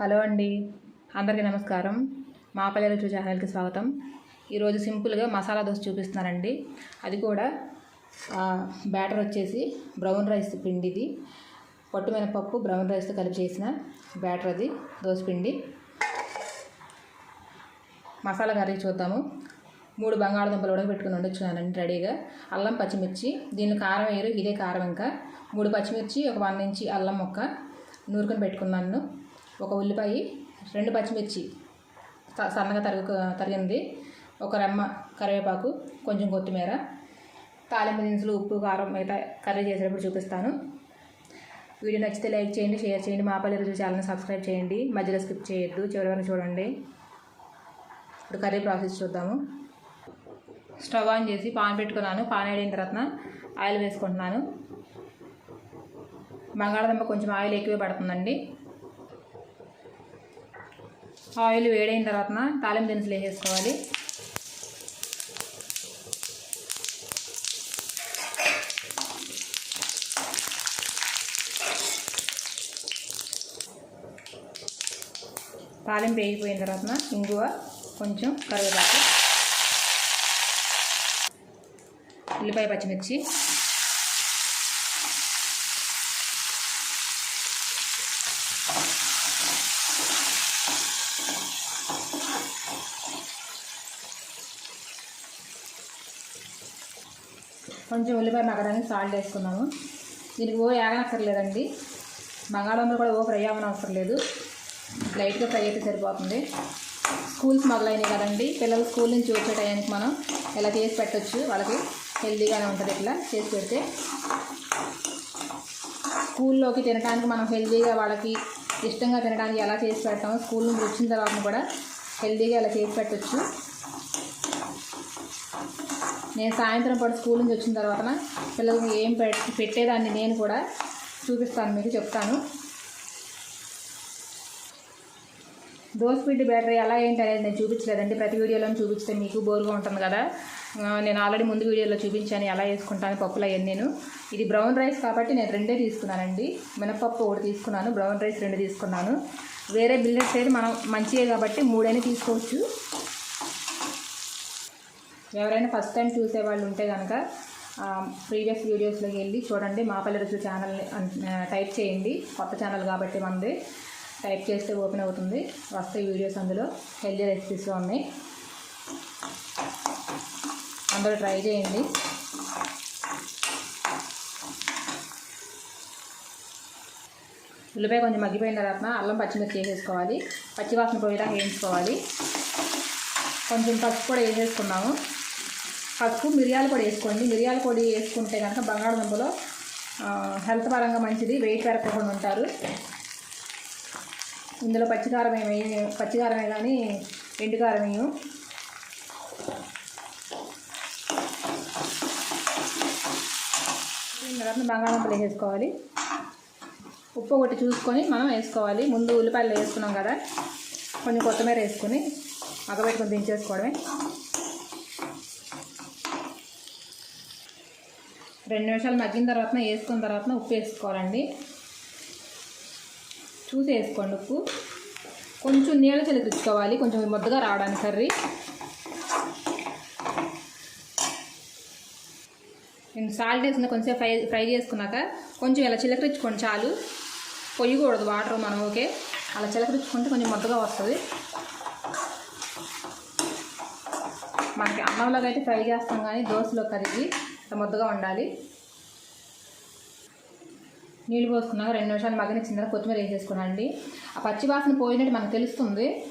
Hello అండి. అందరికీ నమస్కారం. మా పల్లె చూ ఛానల్కి స్వాగతం. ఈరోజు సింపుల్గా మసాలా దోశ చూపిస్తున్నానండి. అది కూడా బ్యాటర్ వచ్చేసి బ్రౌన్ రైస్ పిండిది. పొట్టు మినపప్పు బ్రౌన్ రైస్తో కలిపి చేసిన బ్యాటర్ అది దోశ పిండి. మసాలా కర్రీ చూద్దాము. మూడు బంగాళదుంపలు ఉడకబెట్టుకుని వండుచున్నానండి రెడీగా. అల్లం పచ్చిమిర్చి దీనిలో కారం వేయరు ఇదే కారం ఇంకా. మూడు పచ్చిమిర్చి ఒక వన్ ఇంచి అల్లం మొక్క నూరుకొని పెట్టుకున్నాను. ఒక ఉల్లిపాయ రెండు పచ్చిమిర్చి సన్నగా తరుగు తరిగింది. ఒక రెమ్మ కరివేపాకు కొంచెం కొత్తిమీర తాలింపు దినుసులు ఉప్పు కారం మిగతా కర్రీ చేసేటప్పుడు చూపిస్తాను. వీడియో నచ్చితే లైక్ చేయండి షేర్ చేయండి. మా పల్లె రుచి ఛానల్ని సబ్స్క్రైబ్ చేయండి. మధ్యలో స్కిప్ చేయొద్దు. చివరి వరకు చూడండి. ఇప్పుడు కర్రీ ప్రాసెస్ చూద్దాము. స్టవ్ ఆన్ చేసి పాన్ పెట్టుకున్నాను. పాన్ వేడిన తర్వాత ఆయిల్ వేసుకుంటున్నాను. బంగాళదుంప కొంచెం ఆయిల్ ఎక్కువే పడుతుందండి. ఆయిల్ వేడైన తర్వాత తాలింపు దినుసులు వేసేసుకోవాలి. తాలింపు వేగిపోయిన తర్వాత ఇంగువ కొంచెం కరివేపాకు ఉల్లిపాయ పచ్చిమిర్చి కొంచెం ఉల్లిపాయ మగ్గడానికి సాల్ట్ వేసుకున్నాము. దీనికి ఓ యాగనక్కర్లేదండి బంగాళంలో కూడా ఓ ఫ్రై అవ్వని అవసరం లేదు. లైట్గా ఫ్రై అయితే సరిపోతుంది. స్కూల్స్ మొదలైనవి కదండి. పిల్లలు స్కూల్ నుంచి వచ్చే టైంకి మనం ఇలా చేసి పెట్టచ్చు? వాళ్ళకి హెల్తీగానే ఉంటుంది ఇట్లా చేసి పెడితే. స్కూల్లోకి తినడానికి మనం హెల్తీగా వాళ్ళకి ఇష్టంగా తినడానికి ఎలా చేసి పెడతామో స్కూల్ నుంచి వచ్చిన తర్వాత కూడా హెల్తీగా ఇలా చేసి పెట్టచ్చు. నేను సాయంత్రం పాటు స్కూల్ నుంచి వచ్చిన తర్వాత పిల్లలకి ఏం పెట్టేదాన్ని నేను కూడా చూపిస్తాను మీకు చెప్తాను. పిండి బ్యాటరీ ఎలా ఏంటి అనేది నేను చూపించలేదండి. ప్రతి వీడియోలో చూపిస్తే మీకు బోరుగా ఉంటుంది కదా. నేను ఆల్రెడీ ముందు వీడియోలో చూపించాను ఎలా వేసుకుంటాను పప్పులు అవన్నీ నేను. ఇది బ్రౌన్ రైస్ కాబట్టి నేను రెండే తీసుకున్నానండి. మినపప్పు ఒకటి తీసుకున్నాను బ్రౌన్ రైస్ రెండు తీసుకున్నాను. వేరే బిల్లెట్స్ అయితే మనం మంచివే కాబట్టి మూడైనా తీసుకోవచ్చు. ఎవరైనా ఫస్ట్ టైం చూసే వాళ్ళు ఉంటే కనుక ప్రీవియస్ వీడియోస్లోకి వెళ్ళి చూడండి. మా పల్లె రుచులు ఛానల్ని టైప్ చేయండి. కొత్త ఛానల్ కాబట్టి మనది. టైప్ చేస్తే ఓపెన్ అవుతుంది. వస్తాయి వీడియోస్ అందులో. హెల్దీ రెసిపీస్ ఉన్నాయి. అందరూ ట్రై చేయండి. ఉల్లిపాయ కొంచెం మగ్గిపోయిన తర్వాత అల్లం పచ్చిమిర్చి వేసేసుకోవాలి. పచ్చివాసన పోయేలా వేయించుకోవాలి. కొంచెం పసుపు కూడా వేసేసుకున్నాము. పసుపు మిరియాల పొడి వేసుకోండి. మిరియాల పొడి వేసుకుంటే కనుక బంగాళదుంపలో హెల్త్ పరంగా మంచిది. వెయిట్ పెరగకుండా ఉంటారు. ఇందులో పచ్చికారం ఏమి పచ్చికారమే కానీ ఎండుకారం వేయం తర్వాత బంగాళదుంపలు వేసేసుకోవాలి. ఉప్పు ఒకటి చూసుకొని మనం వేసుకోవాలి. ముందు ఉల్లిపాయలు వేసుకున్నాం కదా కొంచెం కొత్తిమీర వేసుకొని మగబెట్టుకొని దించేసుకోవడమే. రెండు నిమిషాలు మగ్గిన తర్వాత వేసుకున్న తర్వాత ఉప్పు వేసుకోవాలండి. చూసి వేసుకోండి ఉప్పు. కొంచెం నీళ్ళ చిలకరించుకోవాలి కొంచెం ముద్దగా రావడానికి కర్రీ. నేను సాల్ట్ వేసిన కొంచెం ఫ్రై ఫ్రై చేసుకున్నాక కొంచెం ఇలా చిలకరించుకోండి చాలు. పొయ్యకూడదు వాటర్ మనం ఓకే? అలా చిలకరించుకుంటే కొంచెం ముద్దగా వస్తుంది. మనకి అన్నంలోకి అయితే ఫ్రై చేస్తాం కానీ దోశలో కరిగి ముద్దగా ఉండాలి. నీళ్ళు పోసుకున్నాక రెండు నిమిషాలు మగ్గనిచ్చిన తర్వాత కొత్తిమీర వేసేసుకోనండి. ఆ పచ్చి వాసన పోయినట్టు మనకు తెలుస్తుంది.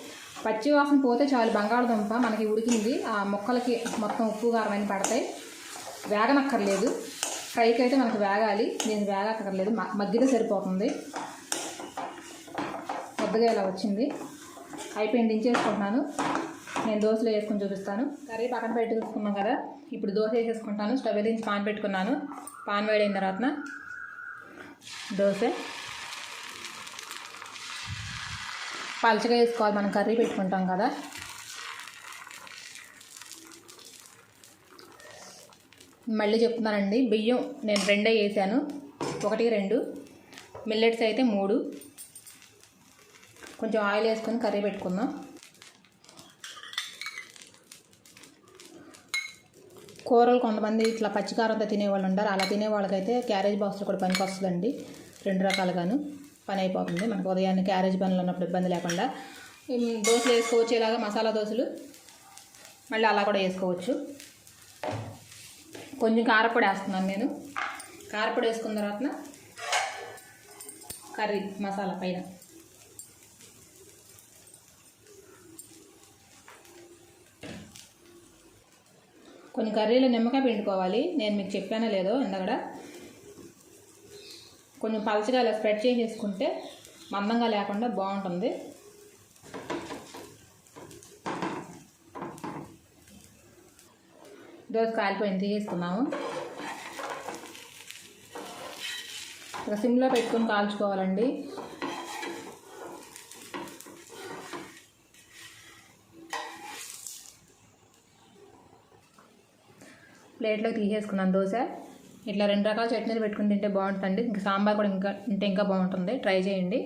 పచ్చి వాసన పోతే చాలు బంగాళదుంప మనకి ఉడికింది. ఆ ముక్కలకి మొత్తం ఉప్పు కారమైన పడతాయి. వేగనక్కర్లేదు. ఫ్రైకి అయితే మనకు వేగాలి. నేను వేగక్కర్లేదు మ- మగ్గితే సరిపోతుంది. కొద్దిగా ఇలా వచ్చింది. అయిపోయింది. దించేసుకుంటున్నాను. నేను దోశలో వేసుకొని చూపిస్తాను. కర్రీ పక్కన పెట్టి చూసుకున్నాం కదా. ఇప్పుడు దోశ వేసేసుకుంటాను స్టవ్ వెలిగించి పాన్ పెట్టుకున్నాను. పాన్ వేడైన తర్వాత దోశ. పలచగా వేసుకోవాలి మనం కర్రీ పెట్టుకుంటాం కదా. మళ్ళీ చెప్తున్నానండి బియ్యం నేను రెండే వేసాను. ఒకటి రెండు. మిల్లెట్స్ అయితే మూడు. కొంచెం ఆయిల్ వేసుకొని కర్రీ పెట్టుకుందాం. కూరలు కొంతమంది ఇట్లా పచ్చికారంతో తినేవాళ్ళు ఉంటారు. అలా తినే వాళ్ళకైతే క్యారేజ్ బాక్స్లో కూడా పనికి వస్తుందండి. రెండు రకాలుగాను పని అయిపోతుంది. మనకు ఉదయాన్నే క్యారేజ్ పనులు ఉన్నప్పుడు ఇబ్బంది లేకుండా. దోశలు వేసుకోవచ్చు ఇలాగా మసాలా దోశలు మళ్ళీ అలా కూడా వేసుకోవచ్చు. కొంచెం కారపొడి వేస్తున్నాను నేను. కారపొడి వేసుకున్న తర్వాత కర్రీ మసాలా పైన. కొన్ని కర్రీలు నిమ్మకాయ పిండుకోవాలి. నేను మీకు చెప్పానో లేదో ఇందక్కడ కొంచెం పలచగా ఇలా స్ప్రెడ్ చేసేసుకుంటే మందంగా లేకుండా బాగుంటుంది. దోశ కాలిపోయింది తీసేసుకున్నాము ఇక సిమ్లో పెట్టుకొని కాల్చుకోవాలండి. ప్లేట్లో తీసేసుకున్నాను దోశ. ఇట్లా రెండు రకాల చట్నీలు పెట్టుకుని తింటే బాగుంటుంది ఇంకా సాంబార్ కూడా ఇంకా ఉంటే ఇంకా బాగుంటుంది. ట్రై చేయండి.